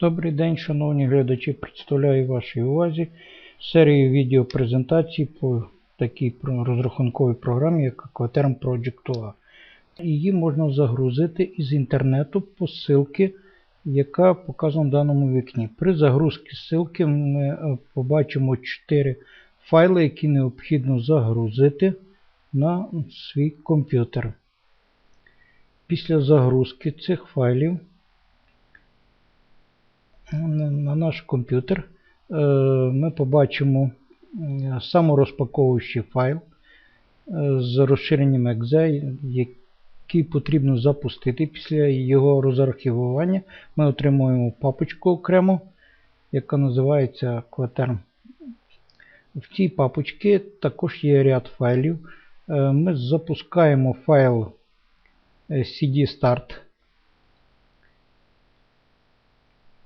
Добрий день, шановні глядачі. Представляю вашій увазі серію відеопрезентацій по такій розрахунковій програмі, як Aquaterm Project 2. Її можна загрузити із інтернету по ссылці, яка показана в даному вікні. При загрузці ссылки ми е, побачимо 4 файли, які необхідно загрузити на свій комп'ютер. Після загрузки цих файлів на на наш комп'ютер е, ми побачимо саморозпаковуючий файл е, з розширенням .exe, який потрібно запустити. Після його розархівування ми отримуємо папочку окремо, яка називається Quaterm. В цій папочці також є ряд файлів. Е, Ми запускаємо файл е, cd-start.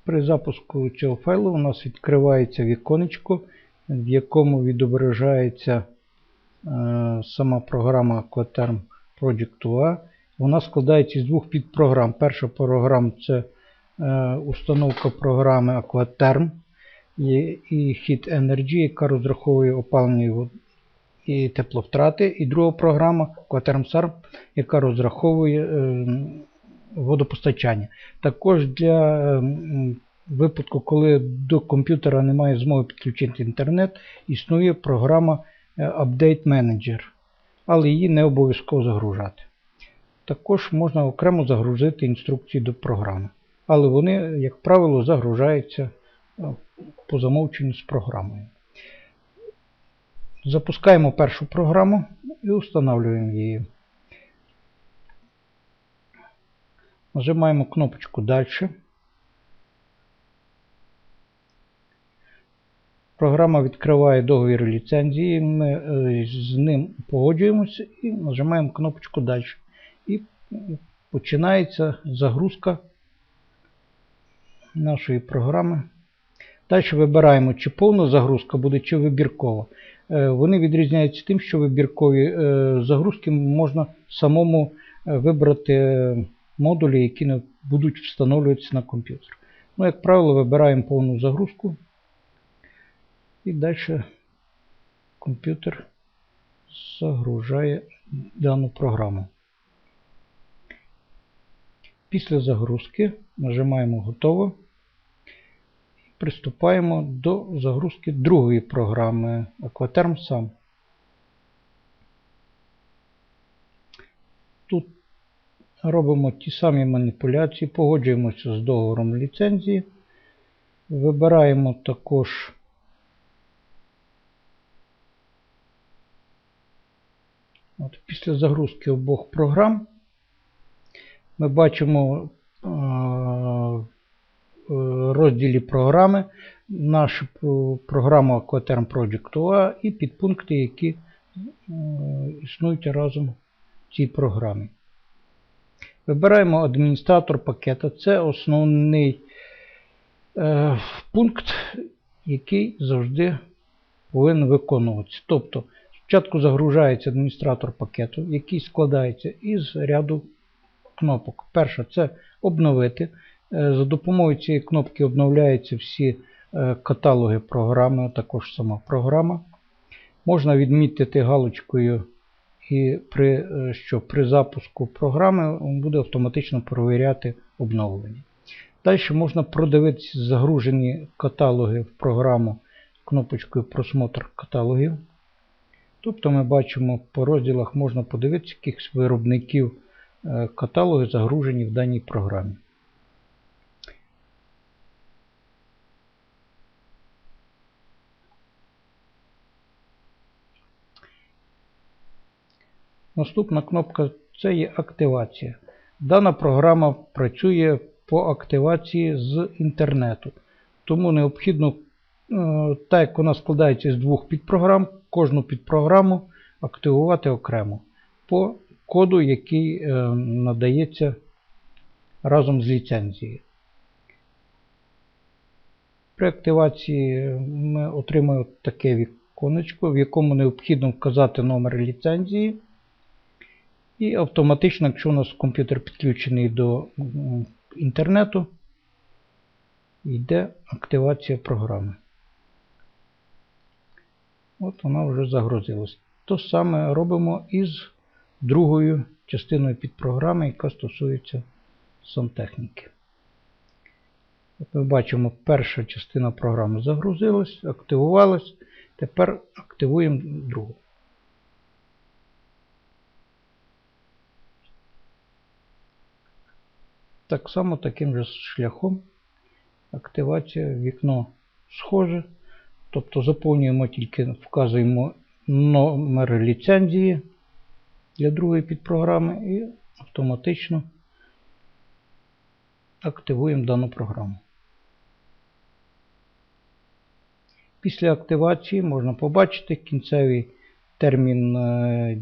При запуску цього файлу у нас відкривається віконечко, в якому відображається е, сама програма Aquaterm Project 2. Вона складається з двох підпрограм. Перша програма це е, установка програми Aquaterm і, Heat Energy, яка розраховує опалення і тепловтрати. І друга програма Aquaterm SAR, яка розраховує е, водопостачання. Також для ем, випадку, коли до комп'ютера немає змоги підключити інтернет, існує програма е, Update Manager, але її не обов'язково загружати. Також можна окремо загрузити інструкції до програми. Але вони, як правило, загружаються е, по замовченню з програмою. Запускаємо першу програму і встановлюємо її. Нажимаємо кнопочку Дальше. Програма відкриває договір ліцензії. Ми е, з ним погоджуємося і нажимаємо кнопочку Дальше. І починається загрузка нашої програми. Далі вибираємо, чи повна загрузка буде, чи вибіркова. Е, Вони відрізняються тим, що вибіркові е, загрузки можна самому вибрати модулі, які будуть встановлюватися на комп'ютер. Ну, як правило, вибираємо повну загрузку. І далі комп'ютер загружає дану програму. Після загрузки нажимаємо Готово і приступаємо до загрузки другої програми Aquaterm SAM. Тут робимо ті самі маніпуляції, погоджуємося з договором ліцензії. Вибираємо також от, після загрузки обох програм. Ми бачимо е, в розділі програми нашу програму Aquaterm Project 2 і підпункти, які е, існують разом в цій програмі. Вибираємо адміністратор пакета. Це основний е, пункт, який завжди повинен виконуватися. Тобто, спочатку загружається адміністратор пакету, який складається із ряду кнопок. Перша це обновити. Е, За допомогою цієї кнопки обновляються всі е, каталоги програми, а також сама програма. Можна відмітити галочкою, і при, е, що при запуску програми він буде автоматично перевіряти обновлення. Далі можна продивитися загружені каталоги в програму кнопочкою Просмотр каталогів. Тобто ми бачимо по розділах можна подивитися, яких виробників е, каталоги загружені в даній програмі. Наступна кнопка це є активація. Дана програма працює по активації з інтернету. Тому необхідно, е, так як вона складається з двох підпрограм, кожну підпрограму активувати окремо по коду, який е, надається разом з ліцензією. При активації ми отримаємо таке віконечко, в якому необхідно вказати номер ліцензії. І автоматично, якщо у нас комп'ютер підключений до інтернету, йде активація програми. От вона вже загрузилась. То саме робимо із другою частиною підпрограми, яка стосується сантехніки. От ми бачимо, перша частина програми загрузилась, активувалась. Тепер активуємо другу. Так само таким же шляхом активація вікно схоже. Тобто заповнюємо тільки, вказуємо номер ліцензії для другої підпрограми і автоматично активуємо дану програму. Після активації можна побачити кінцевий термін е,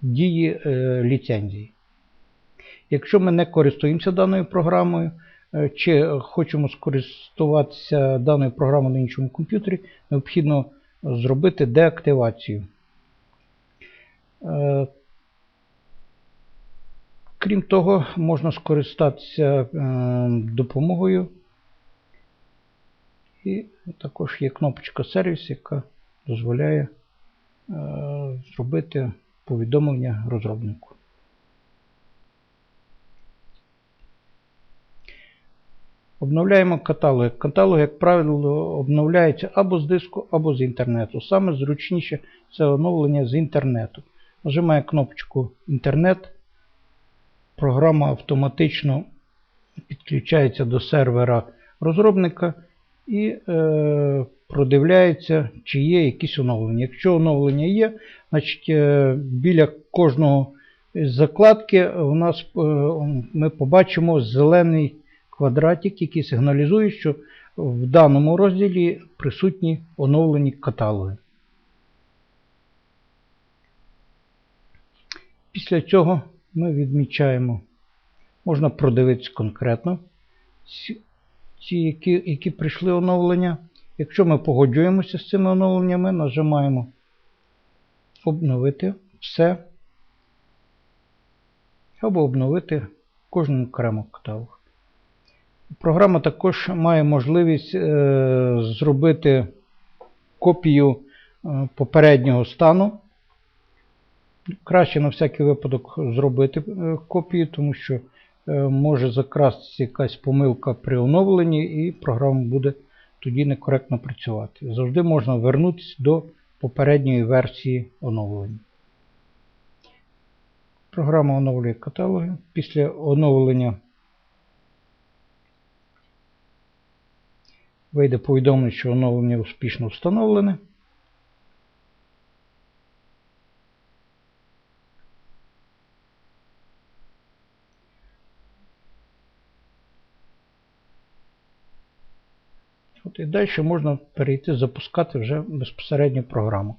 дії е, ліцензії. Якщо ми не користуємося даною програмою, е, чи хочемо скористуватися даною програмою на іншому комп'ютері, необхідно зробити деактивацію. Крім того, можна скористатися допомогою. І також є кнопочка сервіс, яка дозволяє зробити повідомлення розробнику. Обновляємо каталоги. Каталог, як правило, обновляється або з диску, або з інтернету. Саме зручніше це оновлення з інтернету. Нажимаю кнопочку Інтернет. Програма автоматично підключається до сервера розробника і е, продивляється, чи є якісь оновлення. Якщо оновлення є, значить е, біля кожного закладки у нас е, ми побачимо зелений квадратик, який сигналізує, що в даному розділі присутні оновлені каталоги. Після цього ми відмічаємо, можна продивитися конкретно ті, які, які прийшли оновлення. Якщо ми погоджуємося з цими оновленнями, нажимаємо обновити все або обновити кожному окремо каталог. Програма також має можливість е, зробити копію е, попереднього стану. Краще на всякий випадок зробити е, копію, тому що може закрастися якась помилка при оновленні, і програма буде тоді некоректно працювати. Завжди можна вернутися до попередньої версії оновлення. Програма оновлює каталоги. Після оновлення Вийде повідомлення, що оновлення успішно встановлене. От І далі можна перейти запускати вже безпосередньо програму.